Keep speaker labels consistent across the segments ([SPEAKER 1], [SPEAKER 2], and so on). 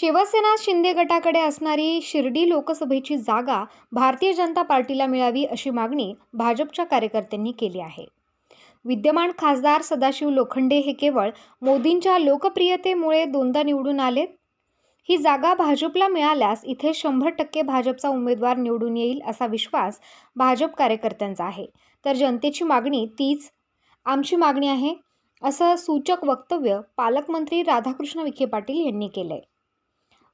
[SPEAKER 1] शिवसेना शिंदे गटाकडे असणारी शिर्डी लोकसभेची जागा भारतीय जनता पार्टीला मिळावी अशी मागणी भाजपच्या कार्यकर्त्यांनी केली आहे. विद्यमान खासदार सदाशिव लोखंडे हे केवळ मोदींच्या लोकप्रियतेमुळे दोनदा निवडून आलेत? ही जागा भाजपला मिळाल्यास इथे शंभर टक्के भाजपचा उमेदवार निवडून येईल असा विश्वास भाजप कार्यकर्त्यांचा आहे. तर जनतेची मागणी तीच आमची मागणी आहे असं सूचक वक्तव्य पालकमंत्री राधाकृष्ण विखे पाटील यांनी केलंय.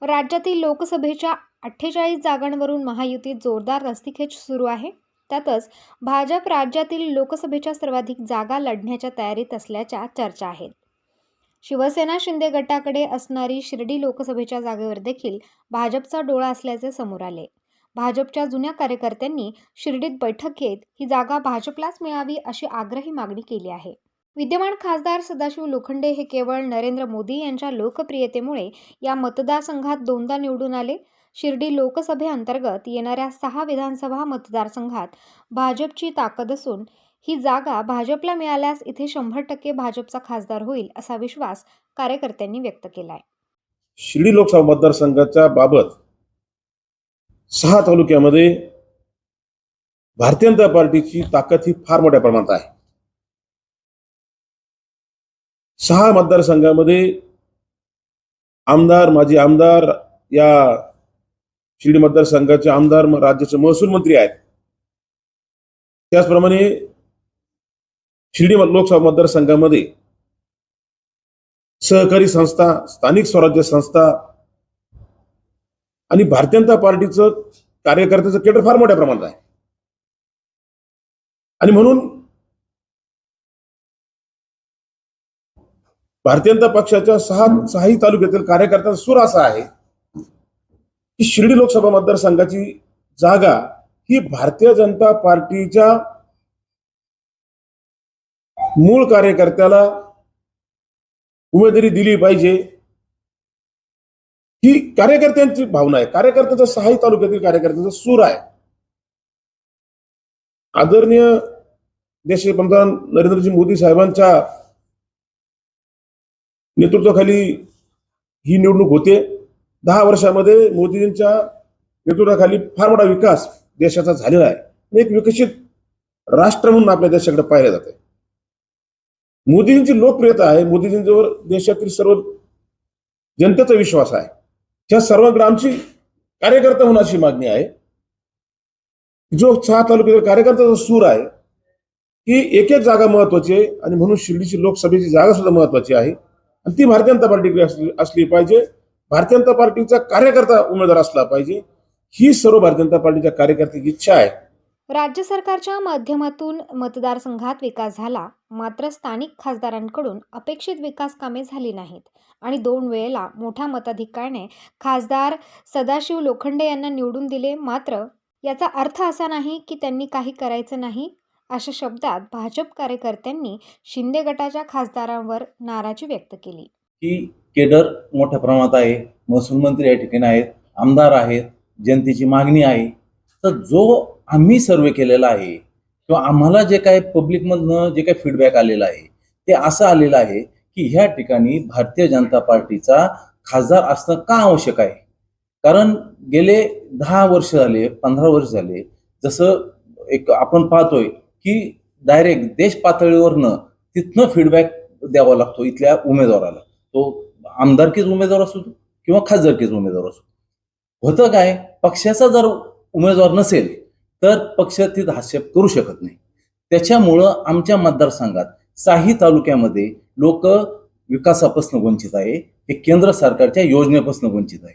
[SPEAKER 1] राज्यातील लोकसभेच्या अठ्ठेचाळीस जागांवरून महायुतीत जोरदार रस्तीखेच सुरू आहे. त्यातच भाजप राज्यातील लोकसभेच्या सर्वाधिक जागा लढण्याच्या तयारीत असल्याच्या चर्चा आहेत. शिवसेना शिंदे गटाकडे असणारी शिर्डी लोकसभेच्या जागेवर देखील भाजपचा डोळा असल्याचे समोर आले. भाजपच्या जुन्या कार्यकर्त्यांनी शिर्डीत बैठक घेत ही जागा भाजपलाच मिळावी अशी आग्रही मागणी केली आहे. विद्यमान खासदार सदाशिव लोखंडे हे केवळ नरेंद्र मोदी यांच्या लोकप्रियतेमुळे या मतदारसंघात दोनदा निवडून आले. शिर्डी लोकसभेअंतर्गत येणाऱ्या सहा विधानसभा मतदारसंघात भाजपची ताकद असून ही जागा भाजपला मिळाल्यास इथे शंभर टक्के भाजपचा खासदार होईल असा विश्वास कार्यकर्त्यांनी व्यक्त केला आहे
[SPEAKER 2] शिर्डी लोकसभा मतदारसंघाच्या बाबत सहा तालुक्यामध्ये भारतीय जनता पार्टीची ताकद ही फार मोठ्या प्रमाणात आहे. सहा मतदारसंघामध्ये आमदार माजी आमदार या शिर्डी मतदारसंघाचे आमदार राज्याचे महसूल मंत्री आहेत. त्याचप्रमाणे शिर्डी लोकसभा मतदारसंघामध्ये सहकारी संस्था स्थानिक स्वराज्य संस्था आणि भारतीय जनता पार्टीचं कार्यकर्त्याचं केटर फार मोठ्या प्रमाणात आहे. आणि म्हणून भारतीय जनता पक्षाच्या सहा सहाही तालुक्यातील कार्यकर्त्यांचा सूर असा आहे की शिर्डी लोकसभा मतदारसंघाची जागा ही भारतीय जनता पार्टीच्या मूळ कार्यकर्त्याला उमेदवारी दिली पाहिजे. ही कार्यकर्त्यांची भावना आहे. कार्यकर्त्याचा सहाही तालुक्यातील कार्यकर्त्यांचा सूर आहे. आदरणीय देश पंतप्रधान नरेंद्रजी मोदी साहेबांच्या नेतृत्वाखाली ही निवडणूक होते. दहा वर्षामध्ये मोदीजींच्या नेतृत्वाखाली फार मोठा विकास देशाचा झालेला आहे. आणि एक विकसित राष्ट्र म्हणून आपल्या देशाकडे पाहिलं जाते मोदीजींची लोकप्रियता आहे. मोदीजींच्यावर देशातील सर्व जनतेचा विश्वास आहे. ह्या सर्वांकडे आमची कार्यकर्ता म्हणून अशी मागणी आहे. जो सहा तालुक्यातील कार्यकर्त्याचा सूर आहे की एक एक जागा महत्वाची आहे. आणि म्हणून शिर्डीची लोकसभेची जागा सुद्धा महत्वाची आहे. आणि ती भारतीय जनता पार्टी असली असली पाहिजे. भारतीय जनता पार्टीचा कार्यकर्ता उमेदवार असला पाहिजे. ही सर्व भारतीय जनता पार्टीच्या कार्यकर्त्याची इच्छा आहे.
[SPEAKER 1] राज्य सरकारच्या माध्यमातून मतदारसंघात विकास झाला. मात्र स्थानिक खासदारांकडून अपेक्षित विकास कामे झाली नाहीत. आणि दोन वेळेला मोठ्या मताधिकाराने खासदार सदाशिव लोखंडे यांना निवडून दिले. मात्र याचा अर्थ असा नाही की त्यांनी काही करायचं नाही. अशा शब्दात भाजप कार्यकर्त्यांनी शिंदे गटाच्या खासदारांवर नाराजी व्यक्त केली.
[SPEAKER 3] की केडर मोठ्या प्रमाणात आहे महसूल मंत्री या ठिकाणी आहेत आमदार आहेत जनतेची मागणी आहे. तर जो आम्ही सर्वे केलेला आहे किंवा आम्हाला जे काय पब्लिकमधनं जे काही फीडबॅक आलेला आहे ते असं आलेलं आहे की ह्या ठिकाणी भारतीय जनता पार्टीचा खासदार असणं का आवश्यक आहे? कारण गेले दहा वर्ष झाले पंधरा वर्ष झाले जसं एक आपण पाहतोय की डायरेक्ट देश पातळीवरनं तिथनं फीडबॅक द्यावा लागतो इथल्या उमेदवाराला. तो आमदारकीच उमेदवार असू किंवा खासदारकीच उमेदवार असू होतं काय? पक्षाचा जर उमेदवार नसेल तर पक्ष तिथं हस्तक्षेप करू शकत नाही. त्याच्यामुळं आमच्या मतदारसंघात साही तालुक्यामध्ये लोक विकासापासून वंचित आहे हे केंद्र सरकारच्या योजनेपासून वंचित आहे.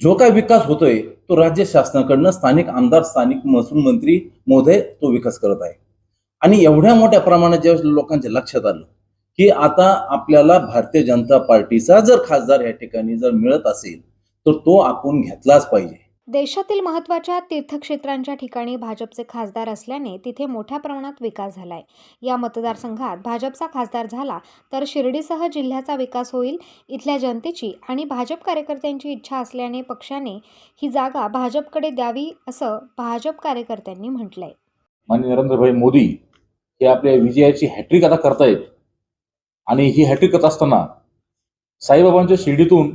[SPEAKER 3] जो काय विकास होतोय तो राज्य शासनाकडनं स्थानिक आमदार स्थानिक महसूल मंत्री मोदय तो विकास करत आहे. आणि एवढ्या मोठ्या प्रमाणात ज्या लोकांच्या लक्षात आलं की आता आपल्याला भारतीय जनता पार्टीचा जर खासदार या ठिकाणी जर मिळत असेल तर तो आपण घेतलाच पाहिजे.
[SPEAKER 1] देशातील महत्त्वाच्या तीर्थक्षेत्रांच्या ठिकाणी भाजपचे खासदार असल्याने तिथे मोठ्या प्रमाणात विकास झालाय. या मतदारसंघात भाजपचा खासदार झाला तर शिर्डीसह जिल्ह्याचा विकास होईल इथल्या जनतेची आणि भाजप कार्यकर्त्यांची इच्छा असल्याने पक्षाने ही जागा भाजपकडे द्यावी असं भाजप कार्यकर्त्यांनी म्हटलंय.
[SPEAKER 4] माननीय नरेंद्रभाई मोदी हे आपल्या विजयाची हॅट्रिक आता करतायत. आणि ही हॅट्रिक करत असताना साईबाबांच्या शिर्डीतून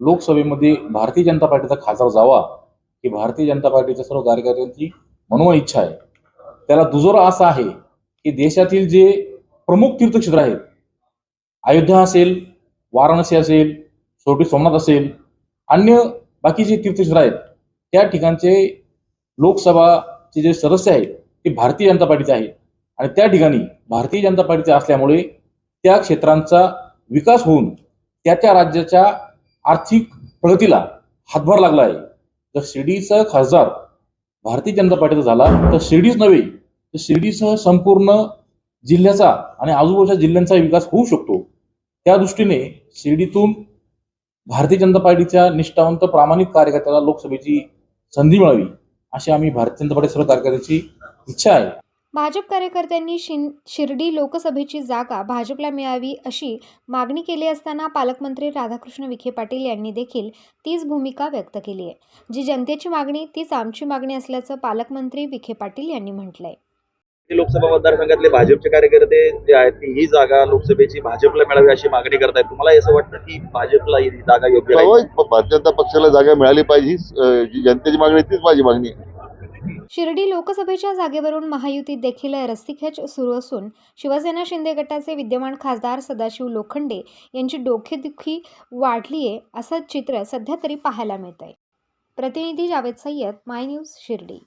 [SPEAKER 4] लोकसभेमध्ये भारतीय जनता पार्टीचा खासदार जावा की भारतीय जनता पार्टीच्या सर्व कार्यकर्त्यांची मनोमन इच्छा आहे. त्याला दुजोरा असा आहे की देशातील जे प्रमुख तीर्थक्षेत्र आहेत अयोध्या असेल वाराणसी असेल शेवटी सोमनाथ असेल अन्य बाकीचे तीर्थक्षेत्र आहेत त्या ठिकाणचे लोकसभाचे जे सदस्य आहेत ते भारतीय जनता पार्टीचे आहेत. आणि त्या ठिकाणी भारतीय जनता पार्टीचे असल्यामुळे त्या क्षेत्रांचा विकास होऊन त्या त्या राज्याच्या आर्थिक प्रगतीला हातभार लागला आहे. जर शिर्डीचा खासदार भारतीय जनता पार्टीचा झाला तर शिर्डीच नव्हे तर शिर्डीसह संपूर्ण जिल्ह्याचा आणि आजूबाजूच्या जिल्ह्यांचा विकास होऊ शकतो. त्या दृष्टीने शिर्डीतून भारतीय जनता पार्टीच्या निष्ठावंत प्रामाणिक कार्यकर्त्याला लोकसभेची संधी मिळावी अशी आम्ही भारतीय जनता पार्टी सर्व कार्यकर्त्यांची इच्छा आहे.
[SPEAKER 1] भाजप कार्यकर्त्यांनी शिन शिर्डी लोकसभेची जागा भाजपला मिळावी अशी मागणी केली असताना पालकमंत्री राधाकृष्ण विखे पाटील यांनी देखील तीच भूमिका व्यक्त केली आहे. जी जनतेची मागणी तीच आमची मागणी असल्याचं पालकमंत्री विखे पाटील यांनी म्हटलंय.
[SPEAKER 5] ते लोकसभा मतदारसंघातले भाजपचे कार्यकर्ते जे आहेत ती ही जागा लोकसभेची भाजपला मिळावी अशी मागणी करतायत. तुम्हाला असं वाटतं की भाजपला ही जागा योग्य
[SPEAKER 6] भारतीय जनता पक्षाला जागा मिळाली पाहिजे जनतेची मागणी तीच माझी मागणी आहे.
[SPEAKER 1] शिर्डी लोकसभेच्या जागेवरून महायुतीत देखील रस्सीखेच सुरू असून शिवसेना शिंदे गटाचे विद्यमान खासदार सदाशिव लोखंडे यांची डोकेदुखी वाढली आहे असं चित्र सध्या तरी पाहायला मिळत आहे प्रतिनिधी जावेद सय्यद माय न्यूज शिर्डी.